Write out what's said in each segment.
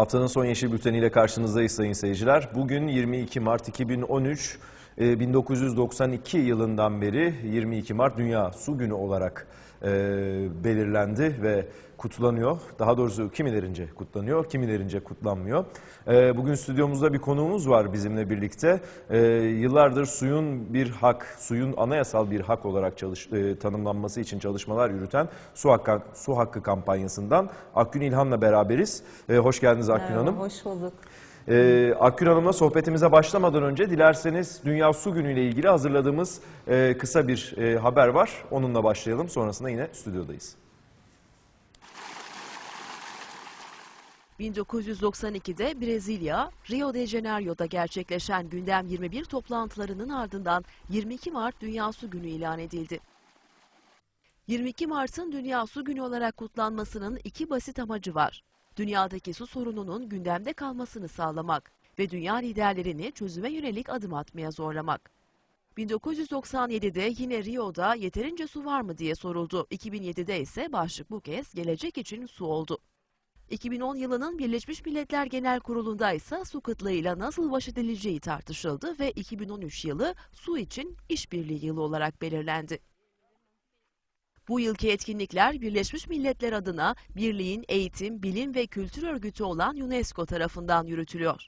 Haftanın son yeşil bülteniyle karşınızdayız sayın seyirciler. Bugün 22 Mart 2013, e, 1992 yılından beri 22 Mart Dünya Su Günü olarak e, belirlendi ve kutlanıyor. Daha doğrusu kimilerince kutlanıyor, kimilerince kutlanmıyor. E, Bugün stüdyomuzda bir konuğumuz var bizimle birlikte. E, Yıllardır suyun bir hak, suyun anayasal bir hak olarak çalış, e, tanımlanması için çalışmalar yürüten Su Hakkı, Su Hakkı kampanyasından Akgün İlhan'la beraberiz. E, Hoş geldiniz Akgün Merhaba, Hanım. Hoş bulduk. Ee, Akgün Hanım'la sohbetimize başlamadan önce dilerseniz Dünya Su Günü ile ilgili hazırladığımız e, kısa bir e, haber var. Onunla başlayalım. Sonrasında yine stüdyodayız. 1992'de Brezilya, Rio de Janeiro'da gerçekleşen Gündem 21 toplantılarının ardından 22 Mart Dünya Su Günü ilan edildi. 22 Mart'ın Dünya Su Günü olarak kutlanmasının iki basit amacı var. Dünyadaki su sorununun gündemde kalmasını sağlamak ve dünya liderlerini çözüme yönelik adım atmaya zorlamak. 1997'de yine Rio'da yeterince su var mı diye soruldu. 2007'de ise başlık bu kez gelecek için su oldu. 2010 yılının Birleşmiş Milletler Genel Kurulu'nda ise su kıtlığıyla nasıl baş edileceği tartışıldı ve 2013 yılı su için işbirliği yılı olarak belirlendi. Bu yılki etkinlikler Birleşmiş Milletler adına birliğin eğitim, bilim ve kültür örgütü olan UNESCO tarafından yürütülüyor.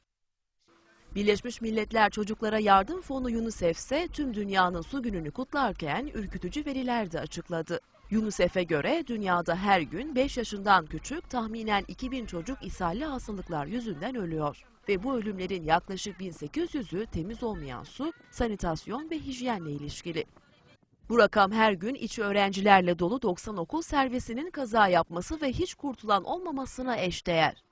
Birleşmiş Milletler Çocuklara Yardım Fonu UNICEF ise tüm dünyanın su gününü kutlarken ürkütücü veriler de açıkladı. UNICEF'e göre dünyada her gün 5 yaşından küçük tahminen 2000 çocuk ishalli hastalıklar yüzünden ölüyor. Ve bu ölümlerin yaklaşık 1800'ü temiz olmayan su, sanitasyon ve hijyenle ilişkili. Bu rakam her gün içi öğrencilerle dolu 90 okul servisinin kaza yapması ve hiç kurtulan olmamasına eşdeğer.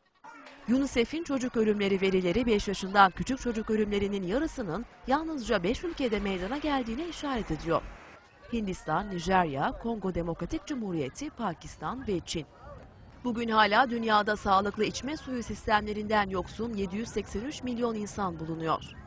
UNICEF'in çocuk ölümleri verileri 5 yaşından küçük çocuk ölümlerinin yarısının yalnızca 5 ülkede meydana geldiğine işaret ediyor. Hindistan, Nijerya, Kongo Demokratik Cumhuriyeti, Pakistan ve Çin. Bugün hala dünyada sağlıklı içme suyu sistemlerinden yoksun 783 milyon insan bulunuyor.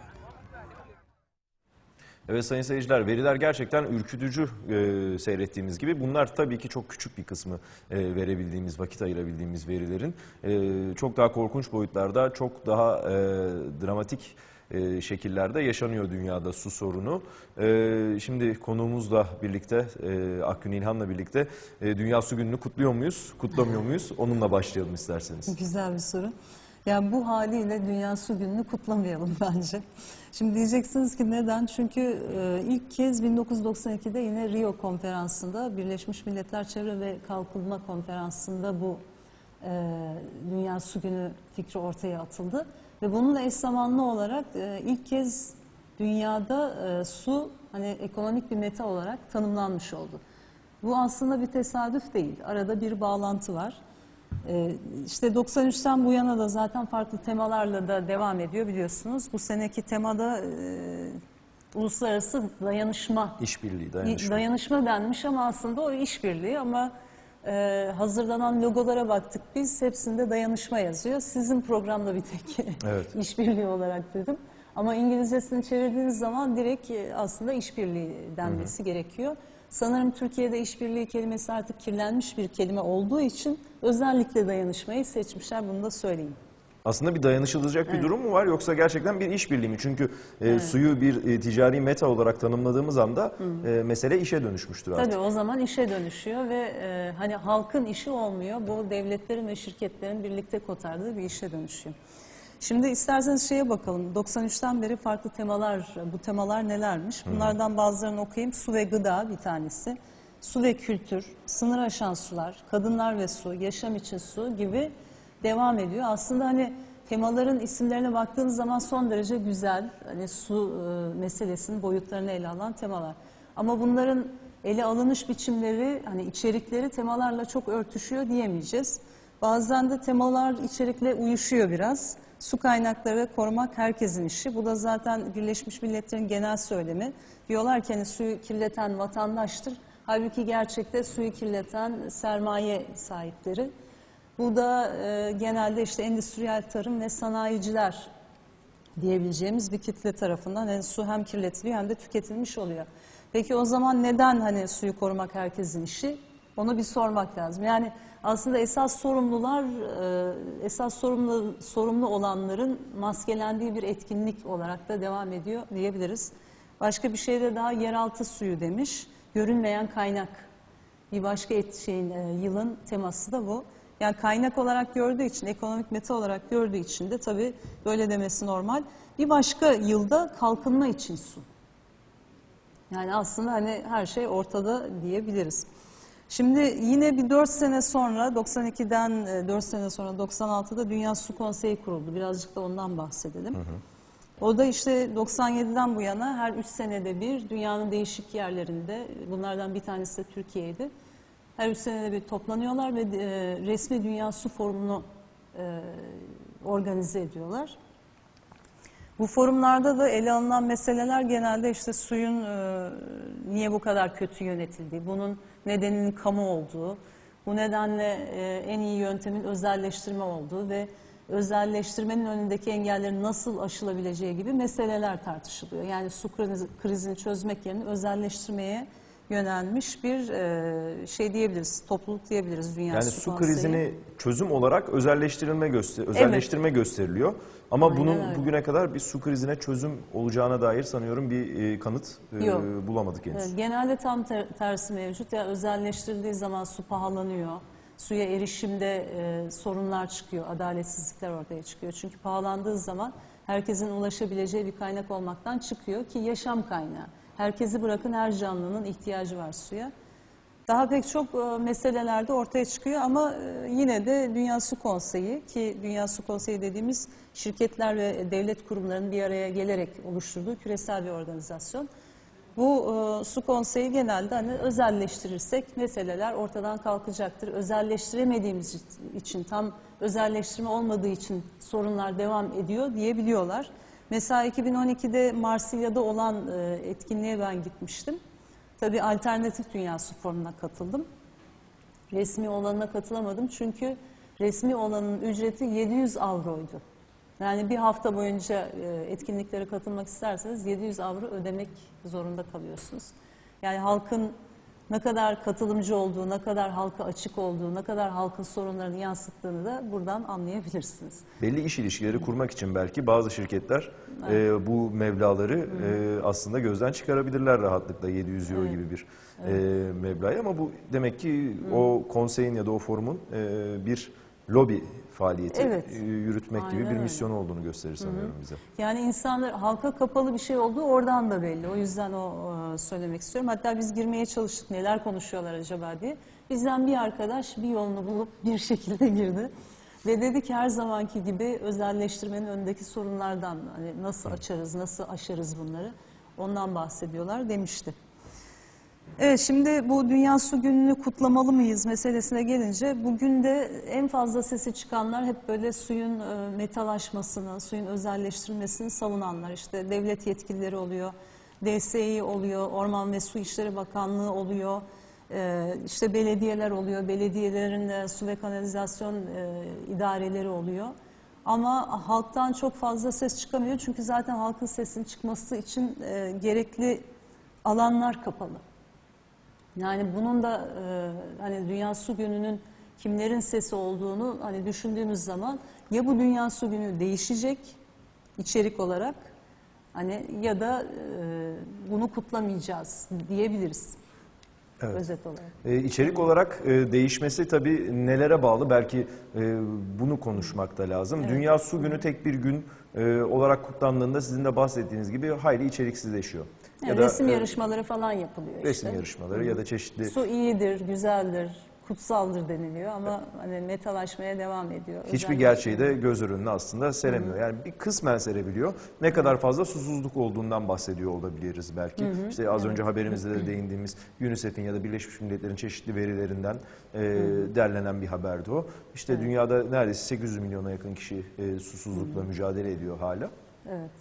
Evet sayın seyirciler veriler gerçekten ürkütücü e, seyrettiğimiz gibi. Bunlar tabii ki çok küçük bir kısmı e, verebildiğimiz, vakit ayırabildiğimiz verilerin. E, çok daha korkunç boyutlarda, çok daha e, dramatik e, şekillerde yaşanıyor dünyada su sorunu. E, şimdi konuğumuzla birlikte, e, Akgün İlhan'la birlikte e, Dünya Su Günü'nü kutluyor muyuz, kutlamıyor muyuz? Onunla başlayalım isterseniz. Güzel bir soru. Yani bu haliyle Dünya Su Günü'nü kutlamayalım bence. Şimdi diyeceksiniz ki neden? Çünkü e, ilk kez 1992'de yine Rio konferansında Birleşmiş Milletler Çevre ve Kalkınma Konferansı'nda bu e, Dünya Su Günü fikri ortaya atıldı. Ve bununla eş zamanlı olarak e, ilk kez dünyada su hani ekonomik bir meta olarak tanımlanmış oldu. Bu aslında bir tesadüf değil. Arada bir bağlantı var. Ee, işte 93'ten bu yana da zaten farklı temalarla da devam ediyor biliyorsunuz. Bu seneki temada e, uluslararası dayanışma. İşbirliği, dayanışma. Dayanışma denmiş ama aslında o işbirliği ama e, hazırlanan logolara baktık biz hepsinde dayanışma yazıyor. Sizin programda bir tek Evet. işbirliği olarak dedim. Ama İngilizcesini çevirdiğiniz zaman direkt e, aslında işbirliği denmesi gerekiyor. Sanırım Türkiye'de işbirliği kelimesi artık kirlenmiş bir kelime olduğu için özellikle dayanışmayı seçmişler bunu da söyleyeyim. Aslında bir dayanışılacak bir durum mu var yoksa gerçekten bir işbirliği mi? Çünkü e, suyu bir e, ticari meta olarak tanımladığımız anda e, mesele işe dönüşmüştür artık. Tabii o zaman işe dönüşüyor ve e, hani halkın işi olmuyor. Bu devletlerin ve şirketlerin birlikte kotardığı bir işe dönüşüyor. Şimdi isterseniz şeye bakalım. 93'ten beri farklı temalar, bu temalar nelermiş? Bunlardan bazılarını okuyayım. Su ve gıda bir tanesi. Su ve kültür, sınır aşan sular, kadınlar ve su, yaşam için su gibi devam ediyor. Aslında hani temaların isimlerine baktığınız zaman son derece güzel. Hani su e, meselesinin boyutlarını ele alan temalar. Ama bunların ele alınış biçimleri, hani içerikleri temalarla çok örtüşüyor diyemeyeceğiz. Bazen de temalar içerikle uyuşuyor biraz. Su kaynakları korumak herkesin işi. Bu da zaten Birleşmiş Milletler'in genel söylemi. Diyorlar ki hani suyu kirleten vatandaştır. Halbuki gerçekte suyu kirleten sermaye sahipleri. Bu da e, genelde işte endüstriyel tarım ve sanayiciler diyebileceğimiz bir kitle tarafından yani su hem kirletiliyor hem de tüketilmiş oluyor. Peki o zaman neden hani suyu korumak herkesin işi? Onu bir sormak lazım. Yani aslında esas sorumlular, e, esas sorumlu sorumlu olanların maskelendiği bir etkinlik olarak da devam ediyor diyebiliriz. Başka bir şey de daha yeraltı suyu demiş. Görünmeyen kaynak. Bir başka et, şeyin e, yılın teması da bu. Yani kaynak olarak gördüğü için, ekonomik meta olarak gördüğü için de tabii böyle demesi normal. Bir başka yılda kalkınma için su. Yani aslında hani her şey ortada diyebiliriz. Şimdi yine bir 4 sene sonra 92'den e, 4 sene sonra 96'da Dünya Su Konseyi kuruldu. Birazcık da ondan bahsedelim. O da işte 97'den bu yana her 3 senede bir dünyanın değişik yerlerinde bunlardan bir tanesi de Türkiye'ydi. Her 3 senede bir toplanıyorlar ve e, resmi Dünya Su Forumu'nu e, organize ediyorlar. Bu forumlarda da ele alınan meseleler genelde işte suyun e, niye bu kadar kötü yönetildiği, bunun nedeninin kamu olduğu, bu nedenle e, en iyi yöntemin özelleştirme olduğu ve özelleştirmenin önündeki engellerin nasıl aşılabileceği gibi meseleler tartışılıyor. Yani su krizi- krizini çözmek yerine özelleştirmeye yönelmiş bir e, şey diyebiliriz, topluluk diyebiliriz Dünya Yani Su su krizini çözüm olarak özelleştirilme göster özelleştirme gösteriliyor. Ama Aynen bunun öyle. bugüne kadar bir su krizine çözüm olacağına dair sanıyorum bir e, kanıt e, Yok. bulamadık henüz. Evet, genelde tam ter- tersi mevcut. Ya özelleştirildiği zaman su pahalanıyor. Suya erişimde e, sorunlar çıkıyor, adaletsizlikler ortaya çıkıyor. Çünkü pahalandığı zaman herkesin ulaşabileceği bir kaynak olmaktan çıkıyor ki yaşam kaynağı. Herkesi bırakın her canlının ihtiyacı var suya. Daha pek çok e, meselelerde ortaya çıkıyor ama e, yine de Dünya Su Konseyi ki Dünya Su Konseyi dediğimiz şirketler ve devlet kurumlarının bir araya gelerek oluşturduğu küresel bir organizasyon. Bu e, su konseyi genelde hani özelleştirirsek meseleler ortadan kalkacaktır. Özelleştiremediğimiz için tam özelleştirme olmadığı için sorunlar devam ediyor diyebiliyorlar. Mesela 2012'de Marsilya'da olan etkinliğe ben gitmiştim. Tabii alternatif dünya su forumuna katıldım. Resmi olanına katılamadım çünkü resmi olanın ücreti 700 avroydu. Yani bir hafta boyunca e, etkinliklere katılmak isterseniz 700 avro ödemek zorunda kalıyorsunuz. Yani halkın ne kadar katılımcı olduğu, ne kadar halka açık olduğu, ne kadar halkın sorunlarını yansıttığını da buradan anlayabilirsiniz. Belli iş ilişkileri kurmak için belki bazı şirketler e, bu mevlaları e, aslında gözden çıkarabilirler rahatlıkla 700 euro gibi bir e, meblağı ama bu demek ki o konseyin ya da o forumun e, bir lobi faaliyeti Evet. e, yürütmek gibi Aynen bir öyle. misyon olduğunu gösterir sanıyorum bize. Yani insanlar halka kapalı bir şey olduğu oradan da belli. O yüzden o e, söylemek istiyorum. Hatta biz girmeye çalıştık neler konuşuyorlar acaba diye. Bizden bir arkadaş bir yolunu bulup bir şekilde girdi. Ve dedi ki her zamanki gibi özelleştirmenin önündeki sorunlardan hani nasıl açarız, nasıl aşarız bunları ondan bahsediyorlar demişti. Evet şimdi bu Dünya Su Günü'nü kutlamalı mıyız meselesine gelince bugün de en fazla sesi çıkanlar hep böyle suyun e, metalaşmasını, suyun özelleştirilmesini savunanlar. İşte devlet yetkilileri oluyor, DSİ oluyor, Orman ve Su İşleri Bakanlığı oluyor, e, işte belediyeler oluyor, belediyelerin e, su ve kanalizasyon e, idareleri oluyor. Ama halktan çok fazla ses çıkamıyor çünkü zaten halkın sesinin çıkması için e, gerekli alanlar kapalı. Yani bunun da e, hani Dünya Su Günü'nün kimlerin sesi olduğunu hani düşündüğümüz zaman ya bu Dünya Su Günü değişecek içerik olarak hani ya da e, bunu kutlamayacağız diyebiliriz Evet. özet olarak. E, içerik olarak e, değişmesi tabii nelere bağlı belki e, bunu konuşmak da lazım. Dünya Su Günü tek bir gün e, olarak kutlandığında sizin de bahsettiğiniz gibi hayli içeriksizleşiyor. Yani resim yarışmaları falan yapılıyor işte. resim yarışmaları ya da çeşitli Su iyidir, güzeldir, kutsaldır deniliyor ama hani metalaşmaya devam ediyor. hiçbir Özellikle- gerçeği de göz önüne aslında seremiyor. Yani bir kısmen serebiliyor. Ne kadar fazla susuzluk olduğundan bahsediyor olabiliriz belki. İşte az önce haberimizde de değindiğimiz UNICEF'in ya da Birleşmiş Milletler'in çeşitli verilerinden e, derlenen bir haberdi o. İşte dünyada neredeyse 800 milyona yakın kişi e, susuzlukla mücadele ediyor hala. Evet.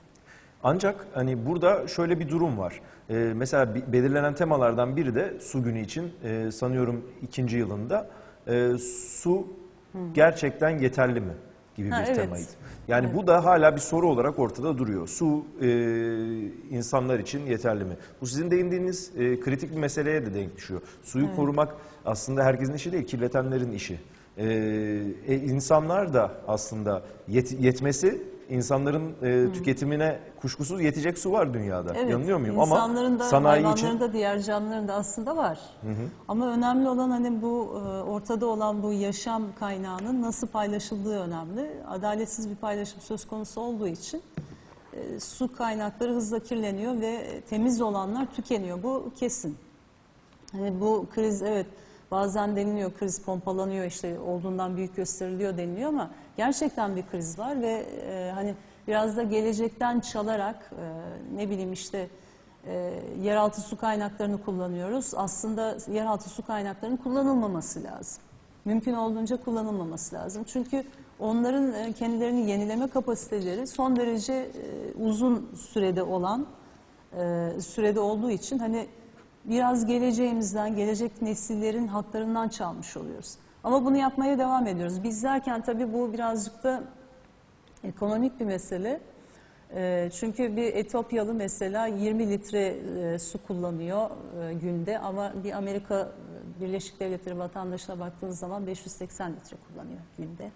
Ancak hani burada şöyle bir durum var. Ee, mesela belirlenen temalardan biri de su günü için e, sanıyorum ikinci yılında e, su gerçekten yeterli mi? gibi Ha, bir evet. temaydı. Yani bu da hala bir soru olarak ortada duruyor. Su e, insanlar için yeterli mi? Bu sizin değindiğiniz e, kritik bir meseleye de denk düşüyor. Suyu korumak aslında herkesin işi değil, kirletenlerin işi. E, e, insanlar da aslında yet- yetmesi insanların e, tüketimine kuşkusuz yetecek su var dünyada. Evet, Yanılıyor muyum? insanların Ama da, sanayi hayvanların için da, diğer canlıların da aslında var. Ama önemli olan hani bu e, ortada olan bu yaşam kaynağının nasıl paylaşıldığı önemli. Adaletsiz bir paylaşım söz konusu olduğu için e, su kaynakları hızla kirleniyor ve temiz olanlar tükeniyor. Bu kesin. Hani bu kriz evet bazen deniliyor kriz pompalanıyor işte olduğundan büyük gösteriliyor deniliyor ama gerçekten bir kriz var ve e, hani biraz da gelecekten çalarak e, ne bileyim işte e, yeraltı su kaynaklarını kullanıyoruz. Aslında yeraltı su kaynaklarının kullanılmaması lazım. Mümkün olduğunca kullanılmaması lazım. Çünkü onların e, kendilerini yenileme kapasiteleri son derece e, uzun sürede olan e, sürede olduğu için hani biraz geleceğimizden, gelecek nesillerin haklarından çalmış oluyoruz. Ama bunu yapmaya devam ediyoruz. Biz derken tabii bu birazcık da ekonomik bir mesele. E, çünkü bir Etiyopyalı mesela 20 litre e, su kullanıyor e, günde ama bir Amerika e, Birleşik Devletleri vatandaşına baktığınız zaman 580 litre kullanıyor günde.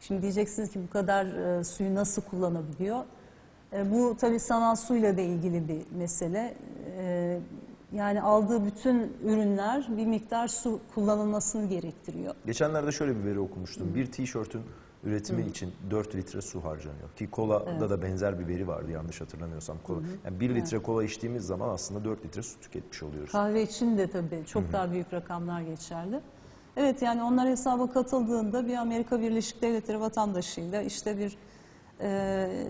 Şimdi diyeceksiniz ki bu kadar suyu nasıl kullanabiliyor? Bu tabii sanal suyla da ilgili bir mesele. Yani aldığı bütün ürünler bir miktar su kullanılmasını gerektiriyor. Geçenlerde şöyle bir veri okumuştum. Bir tişörtün üretimi için 4 litre su harcanıyor. Ki kolada da benzer bir veri vardı yanlış hatırlamıyorsam. Kola. Yani 1 litre kola içtiğimiz zaman aslında 4 litre su tüketmiş oluyoruz. Kahve için de tabii çok daha büyük rakamlar geçerli. Evet yani onlar hesaba katıldığında bir Amerika Birleşik Devletleri vatandaşıyla işte bir e,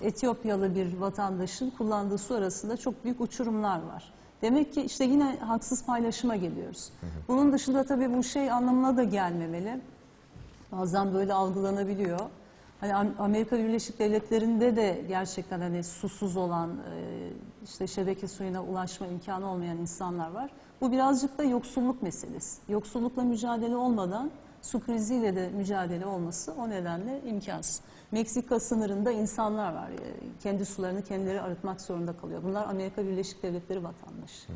Etiyopyalı bir vatandaşın kullandığı su arasında çok büyük uçurumlar var. Demek ki işte yine haksız paylaşıma geliyoruz. Bunun dışında tabii bu şey anlamına da gelmemeli. Bazen böyle algılanabiliyor. Hani Am- Amerika Birleşik Devletleri'nde de gerçekten hani susuz olan, e, işte şebeke suyuna ulaşma imkanı olmayan insanlar var. Bu birazcık da yoksulluk meselesi. Yoksullukla mücadele olmadan su kriziyle de mücadele olması o nedenle imkansız. Meksika sınırında insanlar var. e, Kendi sularını kendileri arıtmak zorunda kalıyor. Bunlar Amerika Birleşik Devletleri vatandaşı.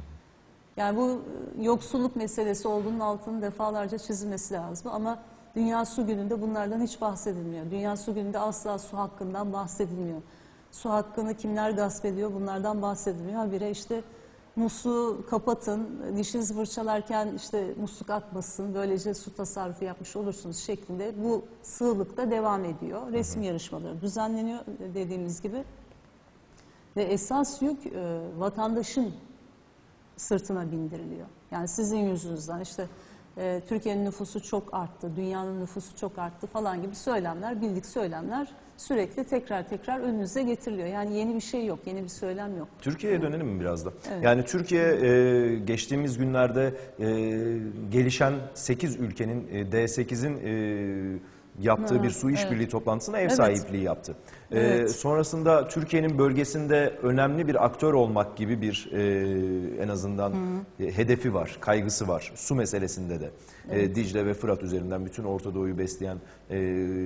Yani bu e, yoksulluk meselesi olduğunun altının defalarca çizilmesi lazım ama Dünya Su Günü'nde bunlardan hiç bahsedilmiyor. Dünya Su Günü'nde asla su hakkından bahsedilmiyor. Su hakkını kimler gasp ediyor bunlardan bahsedilmiyor. Habire işte musluğu kapatın, dişinizi fırçalarken işte musluk akmasın, böylece su tasarrufu yapmış olursunuz şeklinde bu sığlıkta devam ediyor. Resim yarışmaları düzenleniyor dediğimiz gibi. Ve esas yük e, vatandaşın sırtına bindiriliyor. Yani sizin yüzünüzden işte e, Türkiye'nin nüfusu çok arttı, dünyanın nüfusu çok arttı falan gibi söylemler, bildik söylemler sürekli tekrar tekrar önünüze getiriliyor. Yani yeni bir şey yok, yeni bir söylem yok. Türkiye'ye dönelim mi biraz da? Evet. Yani Türkiye e, geçtiğimiz günlerde e, gelişen 8 ülkenin e, D8'in e, yaptığı bir su işbirliği toplantısına ev sahipliği yaptı. E, Evet. sonrasında Türkiye'nin bölgesinde önemli bir aktör olmak gibi bir e, en azından e, hedefi var, kaygısı var su meselesinde de. E, Dicle ve Fırat üzerinden bütün Orta Doğu'yu besleyen e,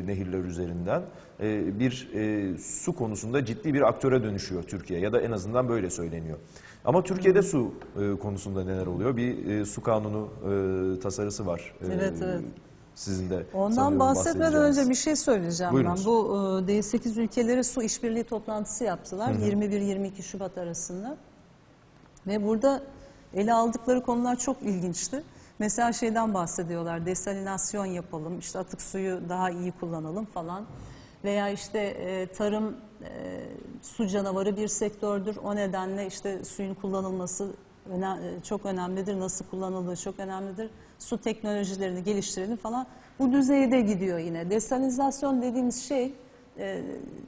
nehirler üzerinden e, bir e, su konusunda ciddi bir aktöre dönüşüyor Türkiye ya da en azından böyle söyleniyor. Ama Türkiye'de su e, konusunda neler oluyor? Bir e, su kanunu e, tasarısı var. E, Evet, evet. Sizin de Ondan bahsetmeden önce bir şey söyleyeceğim Buyurunuz. ben. Bu e, D8 ülkeleri su işbirliği toplantısı yaptılar 21-22 Şubat arasında. Ve burada ele aldıkları konular çok ilginçti. Mesela şeyden bahsediyorlar, desalinasyon yapalım, işte atık suyu daha iyi kullanalım falan. Veya işte e, tarım e, su canavarı bir sektördür. O nedenle işte suyun kullanılması çok önemlidir. Nasıl kullanıldığı çok önemlidir. Su teknolojilerini geliştirelim falan. Bu düzeyde gidiyor yine. Desalinasyon dediğimiz şey e,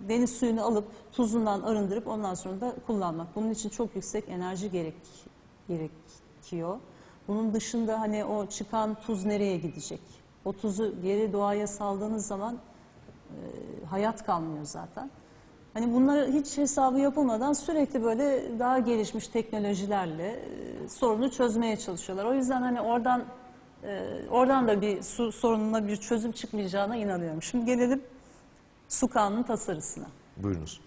deniz suyunu alıp tuzundan arındırıp ondan sonra da kullanmak. Bunun için çok yüksek enerji gerek, gerekiyor. Bunun dışında hani o çıkan tuz nereye gidecek? O tuzu geri doğaya saldığınız zaman e, hayat kalmıyor zaten. Hani bunları hiç hesabı yapılmadan sürekli böyle daha gelişmiş teknolojilerle e, sorunu çözmeye çalışıyorlar. O yüzden hani oradan e, oradan da bir su sorununa bir çözüm çıkmayacağına inanıyorum. Şimdi gelelim su kanunu tasarısına. Buyurunuz.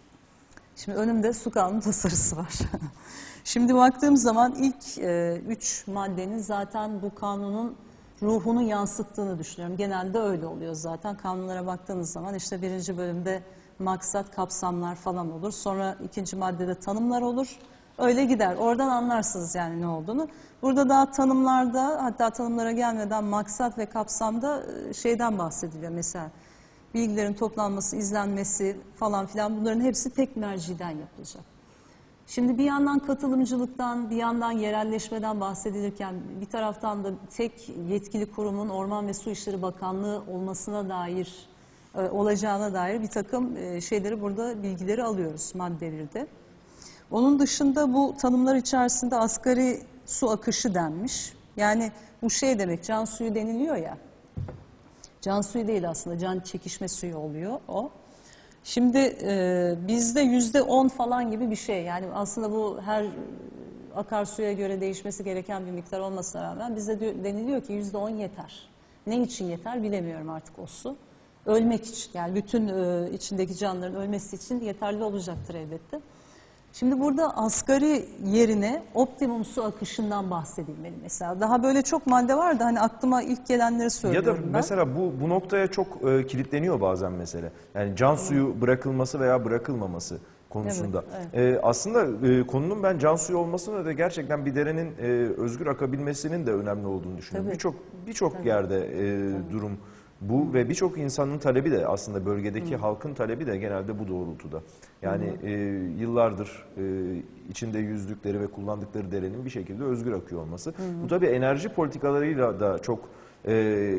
Şimdi önümde su kanunu tasarısı var. Şimdi baktığım zaman ilk e, üç maddenin zaten bu kanunun ruhunu yansıttığını düşünüyorum. Genelde öyle oluyor zaten. Kanunlara baktığınız zaman işte birinci bölümde maksat, kapsamlar falan olur. Sonra ikinci maddede tanımlar olur. Öyle gider. Oradan anlarsınız yani ne olduğunu. Burada daha tanımlarda hatta tanımlara gelmeden maksat ve kapsamda e, şeyden bahsediliyor mesela bilgilerin toplanması, izlenmesi falan filan bunların hepsi tek merciden yapılacak. Şimdi bir yandan katılımcılıktan, bir yandan yerelleşmeden bahsedilirken bir taraftan da tek yetkili kurumun Orman ve Su İşleri Bakanlığı olmasına dair, e, olacağına dair bir takım e, şeyleri burada bilgileri alıyoruz madde 1'de. Onun dışında bu tanımlar içerisinde asgari su akışı denmiş. Yani bu şey demek can suyu deniliyor ya. Can suyu değil aslında can çekişme suyu oluyor o. Şimdi e, bizde yüzde on falan gibi bir şey yani aslında bu her akarsuya göre değişmesi gereken bir miktar olmasına rağmen bize deniliyor ki yüzde on yeter. Ne için yeter bilemiyorum artık o su. Ölmek için yani bütün e, içindeki canlıların ölmesi için yeterli olacaktır elbette. Şimdi burada asgari yerine optimum su akışından bahsedilmeli mesela. Daha böyle çok madde var da hani aklıma ilk gelenleri Ya söylüyorum da ben. mesela bu bu noktaya çok e, kilitleniyor bazen mesele. Yani can suyu bırakılması veya bırakılmaması konusunda. Evet, E, aslında e, konunun ben can suyu olmasına da gerçekten bir derenin e, özgür akabilmesinin de önemli olduğunu düşünüyorum. Tabii. Birçok birçok yerde e, durum bu ve birçok insanın talebi de aslında bölgedeki halkın talebi de genelde bu doğrultuda. Yani e, yıllardır e, içinde yüzdükleri ve kullandıkları derenin bir şekilde özgür akıyor olması. Bu tabii enerji politikalarıyla da çok e,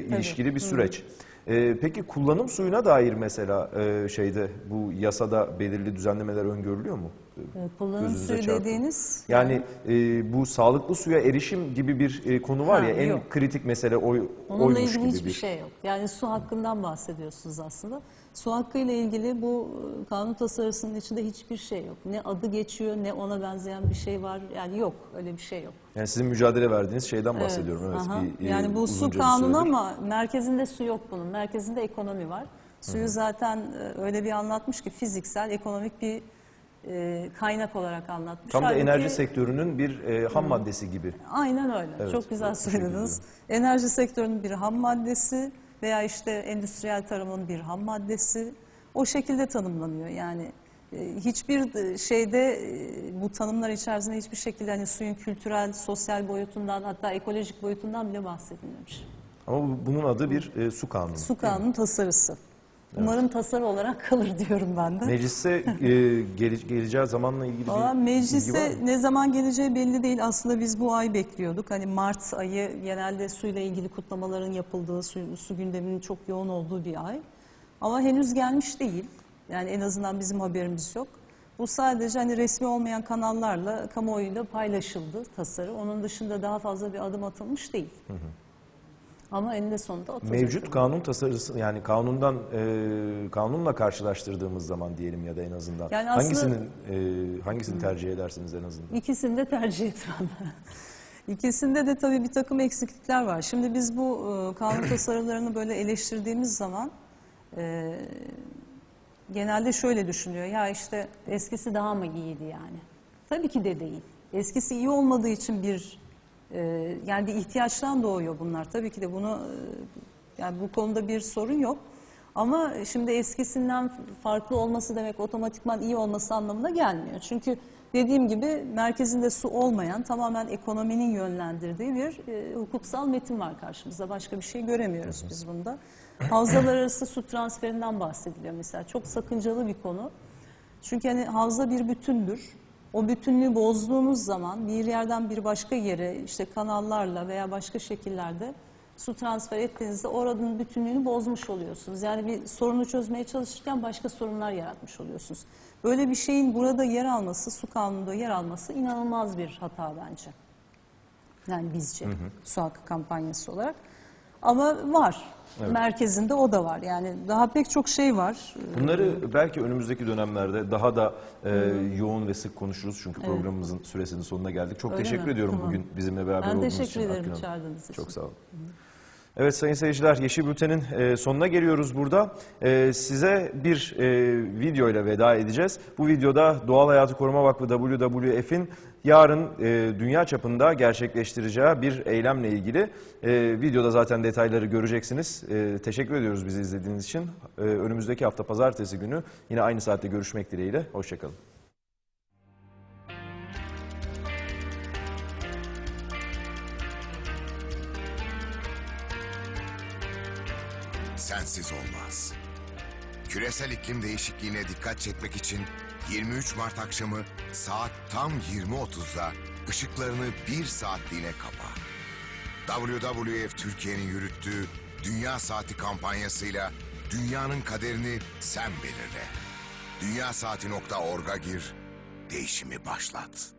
ilişkili bir süreç. E, peki kullanım suyuna dair mesela e, şeyde bu yasada belirli düzenlemeler öngörülüyor mu? Evet, Kullanım Gözünüze suyu çarptı. dediğiniz Yani e, bu sağlıklı suya erişim gibi bir e, konu var Ha, ya en yok. kritik mesele oy, onunla oymuş ilgili gibi hiçbir bir. şey yok. Yani su hakkından bahsediyorsunuz aslında. Su hakkı ile ilgili bu e, kanun tasarısının içinde hiçbir şey yok. Ne adı geçiyor ne ona benzeyen bir şey var. Yani yok öyle bir şey yok. Yani sizin mücadele verdiğiniz şeyden bahsediyorum. Evet, aha. bir, e, yani bu su kanunu ama merkezinde su yok bunun. Merkezinde ekonomi var. Suyu zaten e, öyle bir anlatmış ki fiziksel, ekonomik bir e, kaynak olarak anlatmış. Tam da Halbuki- enerji sektörünün bir e, ham maddesi gibi. Aynen öyle. Evet, Çok güzel söylediniz. Enerji sektörünün bir ham maddesi veya işte endüstriyel tarımın bir ham maddesi o şekilde tanımlanıyor. Yani e, hiçbir e, şeyde e, bu tanımlar içerisinde hiçbir şekilde hani suyun kültürel, sosyal boyutundan hatta ekolojik boyutundan bile bahsedilmemiş. Ama bu- bunun adı bir e, su kanunu. Su kanunun tasarısı. Umarım tasarı olarak kalır diyorum ben de. Meclise e, gele- geleceği zamanla ilgili Valla bir bilgi meclise mı? ne zaman geleceği belli değil. Aslında biz bu ay bekliyorduk. Hani Mart ayı genelde suyla ilgili kutlamaların yapıldığı, su, su gündeminin çok yoğun olduğu bir ay. Ama henüz gelmiş değil. Yani en azından bizim haberimiz yok. Bu sadece hani resmi olmayan kanallarla, kamuoyuyla paylaşıldı tasarı. Onun dışında daha fazla bir adım atılmış değil. Ama eninde sonunda atılacak. Mevcut kanun tasarısı yani kanundan e, kanunla karşılaştırdığımız zaman diyelim ya da en azından Yani aslında- hangisinin e, hangisini tercih edersiniz en azından? İkisini de tercih etmem. İkisinde de tabii bir takım eksiklikler var. Şimdi biz bu e, kanun tasarılarını böyle eleştirdiğimiz zaman e, genelde şöyle düşünüyor. Ya işte eskisi daha mı iyiydi yani? Tabii ki de değil. Eskisi iyi olmadığı için bir e, yani bir ihtiyaçtan doğuyor bunlar. Tabii ki de bunu e, yani bu konuda bir sorun yok. Ama şimdi eskisinden farklı olması demek otomatikman iyi olması anlamına gelmiyor. Çünkü dediğim gibi merkezinde su olmayan tamamen ekonominin yönlendirdiği bir e, hukuksal metin var karşımızda. Başka bir şey göremiyoruz biz bunda. Havzalar arası su transferinden bahsediliyor mesela. Çok sakıncalı bir konu. Çünkü hani havza bir bütündür. O bütünlüğü bozduğunuz zaman bir yerden bir başka yere işte kanallarla veya başka şekillerde su transfer ettiğinizde oranın bütünlüğünü bozmuş oluyorsunuz. Yani bir sorunu çözmeye çalışırken başka sorunlar yaratmış oluyorsunuz. Böyle bir şeyin burada yer alması, su kanununda yer alması inanılmaz bir hata bence. Yani bizce su hakkı kampanyası olarak. Ama var. Merkezinde o da var. Yani daha pek çok şey var. Bunları belki önümüzdeki dönemlerde daha da e, yoğun ve sık konuşuruz. Çünkü programımızın süresinin sonuna geldik. Çok Öyle teşekkür mi? ediyorum Tamam. bugün bizimle beraber Ben olduğunuz teşekkür için. ederim Akgün Hanım. çağırdığınız için. Çok sağ olun. Evet sayın seyirciler Yeşil Bülten'in e, sonuna geliyoruz burada. E, size bir e, video ile veda edeceğiz. Bu videoda Doğal Hayatı Koruma Vakfı WWF'in yarın e, dünya çapında gerçekleştireceği bir eylemle ilgili. E, videoda zaten detayları göreceksiniz. E, teşekkür ediyoruz bizi izlediğiniz için. E, önümüzdeki hafta pazartesi günü yine aynı saatte görüşmek dileğiyle. Hoşçakalın. sensiz olmaz. Küresel iklim değişikliğine dikkat çekmek için 23 Mart akşamı saat tam 20.30'da ışıklarını bir saatliğine kapa. WWF Türkiye'nin yürüttüğü Dünya Saati kampanyasıyla dünyanın kaderini sen belirle. Dünyasaati.org'a gir, değişimi başlat.